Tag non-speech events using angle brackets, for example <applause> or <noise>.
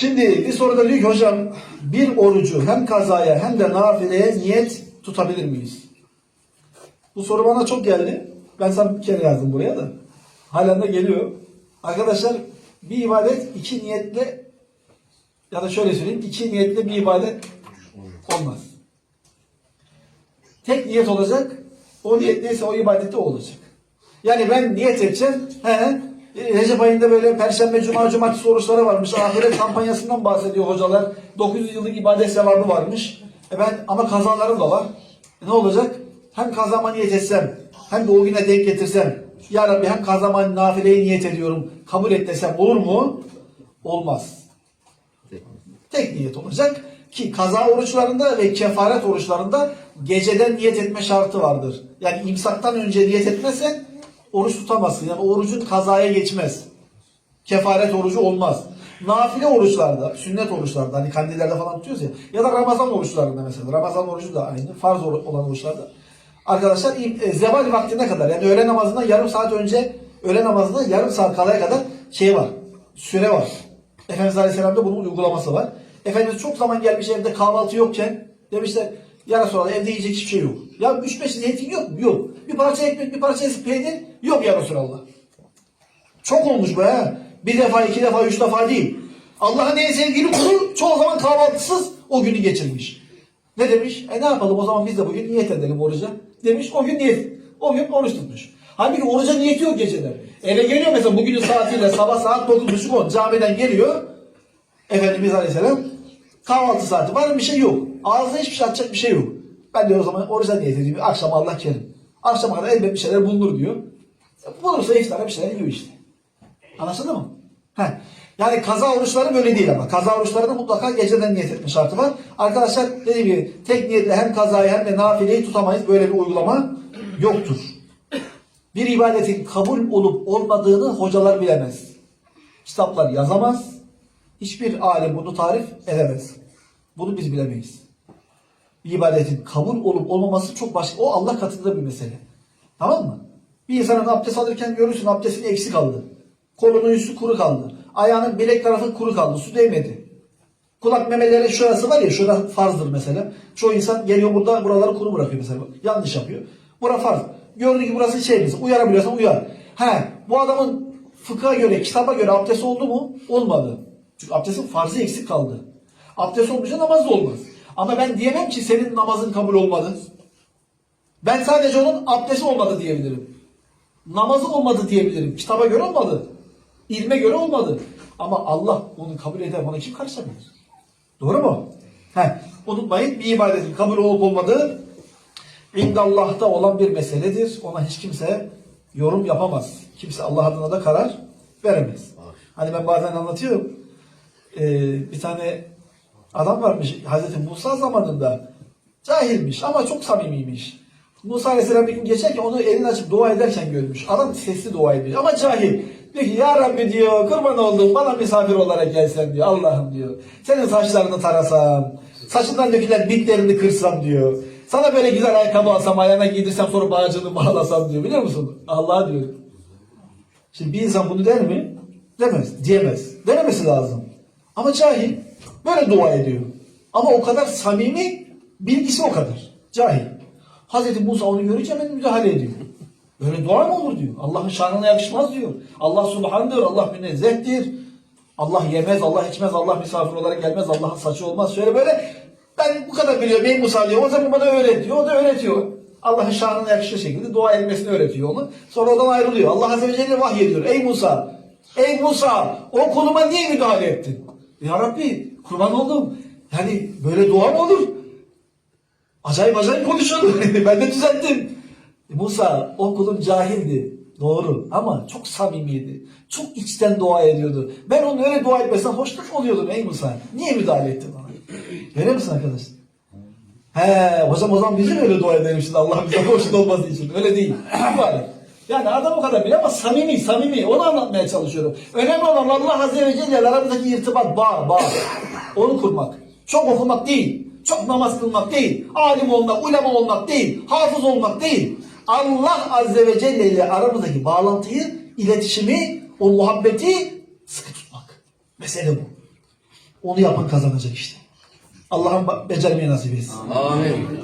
Şimdi bir soruda diyor ki hocam bir orucu hem kazaya hem de nafileye niyet tutabilir miyiz? Bu soru bana çok geldi. Ben sana bir kere yazdım buraya da. Halen de geliyor. Arkadaşlar bir ibadet iki niyetle ya da şöyle söyleyeyim iki niyetle bir ibadet olmaz. Tek niyet olacak. O niyet neyse o ibadette olacak. Yani ben niyet edeceğim. He, Recep ayında böyle Perşembe, Cuma, Cumartesi oruçları varmış. Ahiret kampanyasından bahsediyor hocalar. 900 yıllık ibadet sevabı varmış. E ben ama kazalarım da var. E ne olacak? Hem kazama niyet etsem, hem de o güne denk getirsem. Ya Rabbi hem kazama nafileye niyet ediyorum. Kabul et desem olur mu? Olmaz. Tek niyet olacak ki kaza oruçlarında ve kefaret oruçlarında geceden niyet etme şartı vardır. Yani imsaktan önce niyet etmezsen oruç tutamazsın. Yani orucun kazaya geçmez. Kefaret orucu olmaz. Nafile oruçlarda, sünnet oruçlarda hani kandillerde falan tutuyoruz ya ya da Ramazan oruçlarında mesela. Ramazan orucu da aynı. Farz olan oruçlarda. Arkadaşlar e, zeval vaktine kadar yani öğle namazından yarım saat önce öğle namazından yarım saat kalaya kadar şey var. Süre var. Efendimiz Aleyhisselam'da bunun uygulaması var. Efendimiz çok zaman gelmiş evde kahvaltı yokken demişler ya Resulallah evde yiyecek hiçbir şey yok. Ya 3-5 zeytin yok mu? Yok. Bir parça ekmek, bir parça peynir yok ya Resulallah. Çok olmuş bu ha. Bir defa, iki defa, üç defa değil. Allah'ın en sevgili kulu çoğu zaman kahvaltısız o günü geçirmiş. Ne demiş? E ne yapalım o zaman biz de bugün niyet edelim oruca. Demiş o gün niyet. O gün oruç tutmuş. Halbuki oruca niyeti yok geceler. Eve geliyor mesela bugünün saatiyle sabah saat 9.30-10 camiden geliyor. Efendimiz Aleyhisselam kahvaltı saati var bir şey yok. Ağzına hiçbir şey atacak bir şey yok. Ben diyor o zaman oruca niyet edeyim. Akşam Allah kerim. Akşama kadar elbet bir şeyler bulunur diyor. Bulursa iftara bir şeyler yiyor işte. Anlaşıldı mı? Heh. Yani kaza oruçları böyle değil ama. Kaza oruçlarında mutlaka geceden niyet etme şartı var. Arkadaşlar dediğim gibi tek niyetle hem kazayı hem de nafileyi tutamayız. Böyle bir uygulama yoktur. Bir ibadetin kabul olup olmadığını hocalar bilemez. Kitaplar yazamaz. Hiçbir alim bunu tarif edemez. Bunu biz bilemeyiz. İbadetin kabul olup olmaması çok başka. O Allah katında bir mesele. Tamam mı? Bir insanın abdest alırken görürsün abdestin eksik kaldı. Kolunun üstü kuru kaldı. Ayağının bilek tarafı kuru kaldı. Su değmedi. Kulak memeleri şurası var ya şurada farzdır mesela. Çoğu insan geliyor burada buraları kuru bırakıyor mesela. Yanlış yapıyor. Bura farz. Gördüğü gibi burası şey. Uyarabiliyorsan uyar. He, bu adamın fıkha göre, kitaba göre abdest oldu mu? Olmadı. Çünkü abdestin farzı eksik kaldı. Abdest olmayınca namaz da olmaz. Ama ben diyemem ki senin namazın kabul olmadı. Ben sadece onun abdesti olmadı diyebilirim. Namazı olmadı diyebilirim. Kitaba göre olmadı. İlme göre olmadı. Ama Allah onu kabul eder. Ona kim karışabilir? Doğru mu? Heh, unutmayın bir ibadetin kabul olup olmadığı indallah'ta olan bir meseledir. Ona hiç kimse yorum yapamaz. Kimse Allah adına da karar veremez. Hani ben bazen anlatıyorum. Ee, bir tane adam varmış Hazreti Musa zamanında. Cahilmiş ama çok samimiymiş. Musa Aleyhisselam bir gün geçerken onu elini açıp dua ederken görmüş. Adam sesli dua ediyor ama cahil. Diyor ki ya Rabbi diyor kurban oldum bana misafir olarak gelsen diyor Allah'ım diyor. Senin saçlarını tarasam, saçından dökülen bitlerini kırsam diyor. Sana böyle güzel ayakkabı alsam ayağına giydirsem sonra bağcını bağlasam diyor biliyor musun? Allah diyor. Şimdi bir insan bunu der mi? Demez, diyemez. Dememesi lazım. Ama cahil böyle dua ediyor. Ama o kadar samimi, bilgisi o kadar. Cahil. Hazreti Musa onu görünce hemen müdahale ediyor. Böyle dua mı olur diyor. Allah'ın şanına yakışmaz diyor. Allah subhandır, Allah münezzehtir. Allah yemez, Allah içmez, Allah misafir olarak gelmez, Allah'ın saçı olmaz. Şöyle böyle ben bu kadar biliyorum ey Musa diyor. O zaman bana öğret diyor. O da öğretiyor. Allah'ın şanına yakışır şekilde dua etmesini öğretiyor onu. Sonra oradan ayrılıyor. Allah Azze ve Celle vahyediyor. Ey Musa! Ey Musa! O konuma niye müdahale ettin? Ya Rabbi kurban oldum. Yani böyle dua mı olur? Acayip acayip konuşuyordu. <laughs> ben de düzelttim. E, Musa o kulun cahildi. Doğru ama çok samimiydi. Çok içten dua ediyordu. Ben onun öyle dua etmesinden hoşnut oluyordum ey Musa. Niye müdahale ettin ona? Görüyor musun arkadaş? He, hocam o zaman bizim öyle dua edelim şimdi Allah bize hoşnut olması için. Öyle değil. Yani adam o kadar bile ama samimi, samimi. Onu anlatmaya çalışıyorum. Önemli olan Allah Azze ve Celle aramızdaki irtibat, bağ, bağ. Onu kurmak. Çok okumak değil. Çok namaz kılmak değil. Alim olmak, ulema olmak değil. Hafız olmak değil. Allah Azze ve Celle ile aramızdaki bağlantıyı, iletişimi, o muhabbeti sıkı tutmak. Mesele bu. Onu yapan kazanacak işte. Allah'ım becermeyi nasip etsin. Amin.